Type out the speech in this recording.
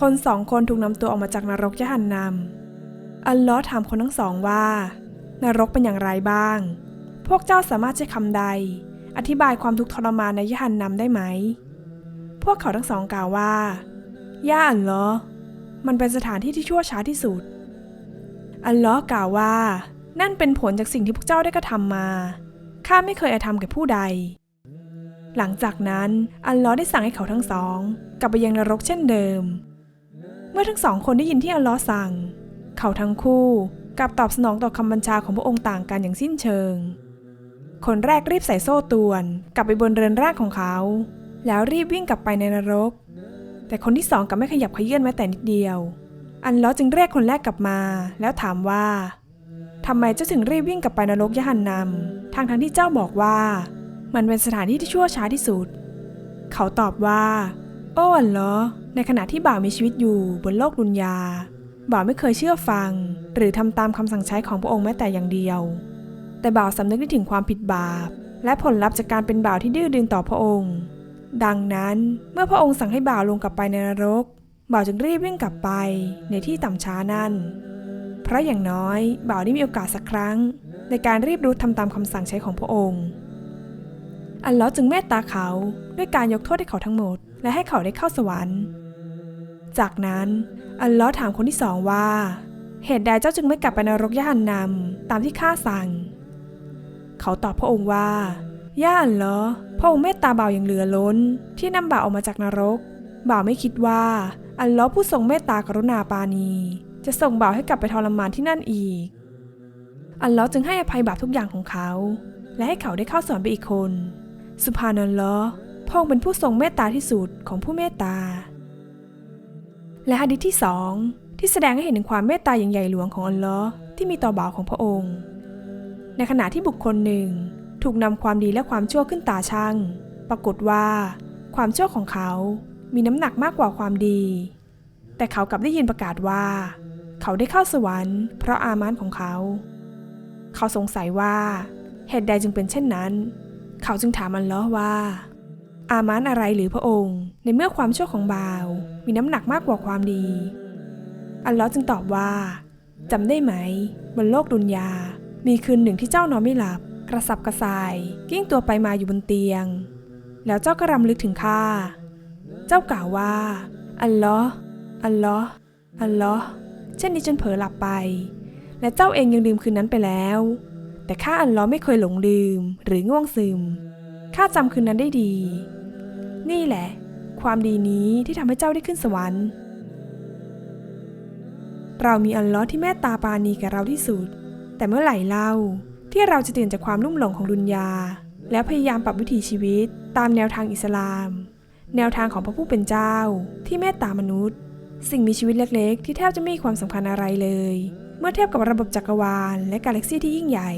คนสองคนถูกนำตัวออกมาจากนรกยะหันนำอัลลอฮ์ถามคนทั้งสองว่า นรกเป็นอย่างไรบ้าง พวกเจ้าสามารถใช้คำใด อธิบายความทุกข์ทรมานในยะหันนำได้ไหม พวกเขาทั้งสองกล่าวว่าย่าอัลลอฮ์มันเป็นสถานที่ที่ชั่วช้าที่สุด อัลลอฮ์กล่าวว่า นั่นเป็นผลจากสิ่งที่พวกเจ้าได้กระทำมาข้าไม่เคยอาธรรมแก่ผู้ใด หลังจากนั้นอัลลอฮ์ได้สั่งให้เขาทั้งสอง กลับไปยังนรกเช่นเดิม เมื่อทั้งสองคนได้ยินที่อัลลอฮ์สั่ง เขาทั้งคู่กลับตอบสนองต่อคำบัญชาของพระองค์ต่างกันอย่างสิ้นเชิง คนแรกรีบใส่โซ่ตรวนกลับไปบนเรือนร่างของเขา แล้วรีบวิ่งกลับไปในนรก แต่คนที่สองกลับไม่ขยับเขยื่อนแม้แต่นิดเดียว อันลอฮ์จึงเรียกคนแรกกลับมา แล้วถามว่าทำไมเจ้าถึงรีบวิ่งกลับไปนรกยะหันนำทางทั้งที่เจ้าบอกว่า มันเป็นสถานที่ที่ชั่วช้าที่สุด เขาตอบว่า โอ้อันลอฮ์ในขณะที่บ่าวมีชีวิตอยู่บนโลกดุนยา บ่าวไม่เคยเชื่อฟัง หรือทำตามคำสั่งใช้ของพระองค์แม้แต่อย่างเดียว แต่บ่าวสำนึกได้ถึงความผิดบาป และผลลัพธ์จากการเป็นบ่าวที่ดื้อดึงต่อพระองค์ ดังนั้นเมื่อพระองค์สั่งให้บ่าวลงกลับไปในนรก บ่าวจึงรีบวิ่งกลับไปในที่ต่ำช้านั่น เพราะอย่างน้อยบ่าวได้มีโอกาสสักครั้ง ในการรีบรู้ทำตามคำสั่งใช้ของพระองค์ อัลลอฮ์จึงเมตตาเขาด้วยการยกโทษให้เขาทั้งหมด และให้เขาได้เข้าสวรรค์ จากนั้นอัลลอฮ์ถามคนที่สองว่า เหตุใดเจ้าจึงไม่กลับไปนรกยะหันนำตามที่ข้าสั่ง เขาตอบพระองค์ว่าย่าอัลลอฮ์พระองค์เมตตาบ่าวอย่างเหลือล้น ที่นำบ่าวออกมาจากนรก บ่าวไม่คิดว่าอัลลอฮ์ผู้ทรงเมตตากรุณาปาณี จะส่งบ่าวให้กลับไปทรมานที่นั่นอีก อัลลอฮ์จึงให้อภัยบาปทุกอย่างของเขา และให้เขาได้เข้าสวรรค์ไปอีกคน สุภานัลลอฮ์ พระองค์เป็นผู้ทรงเมตตาที่สุดของผู้เมตตา และหะดีษที่สองที่แสดงให้เห็นถึงความเมตตาอย่างใหญ่หลวงของอัลลอฮ์ที่มีต่อบ่าวของพระองค์ ในขณะที่บุคคลหนึ่งถูกนำความดีและความชั่วขึ้นตาช่าง ปรากฏว่า ความชั่วของเขา มีน้ำหนักมากกว่าความดี แต่เขากลับได้ยินประกาศว่า เขาได้เข้าสวรรค์เพราะอามานของเขา เขาสงสัยว่าเหตุใดจึงเป็นเช่นนั้น เขาจึงถามอัลลอฮ์ว่า อามานอะไรหรือพระองค์ ในเมื่อความชั่วของบาว มีน้ำหนักมากกว่าความดี อัลลอฮ์จึงตอบว่าจำได้ไหม บนโลกดุนยา มีคืนหนึ่งที่เจ้านอนไม่หลับ กระสับกระส่าย กิ้งตัวไปมาอยู่บนเตียง แล้วเจ้าก็รำลึกถึงข้าเจ้ากล่าวว่า อัลลอฮ์อัลลอฮ์อัลลอฮ์เช่นนี้จนเผลอหลับไป และเจ้าเองยังลืมคืนนั้นไปแล้ว แต่ข้าอัลลอฮ์ไม่เคยหลงลืมหรือง่วงซึมข้าจำคืนนั้นได้ดี นี่แหละ ความดีนี้ที่ทำให้เจ้าได้ขึ้นสวรรค์ เรามีอัลลอฮ์ที่เมตตาปาณีแก่เราที่สุด แต่เมื่อไหร่เล่าที่เราจะตื่นจากความลุ่มหลงของดุนยา แล้วพยายามปรับวิถีชีวิตตามแนวทางอิสลาม แนวทางของพระผู้เป็นเจ้า ที่เมตตามนุษย์ สิ่งมีชีวิตเล็ก ๆ ที่แทบจะไม่มีความสำคัญอะไรเลย เมื่อเทียบกับระบบจักรวาลและกาแล็กซี่ที่ยิ่งใหญ่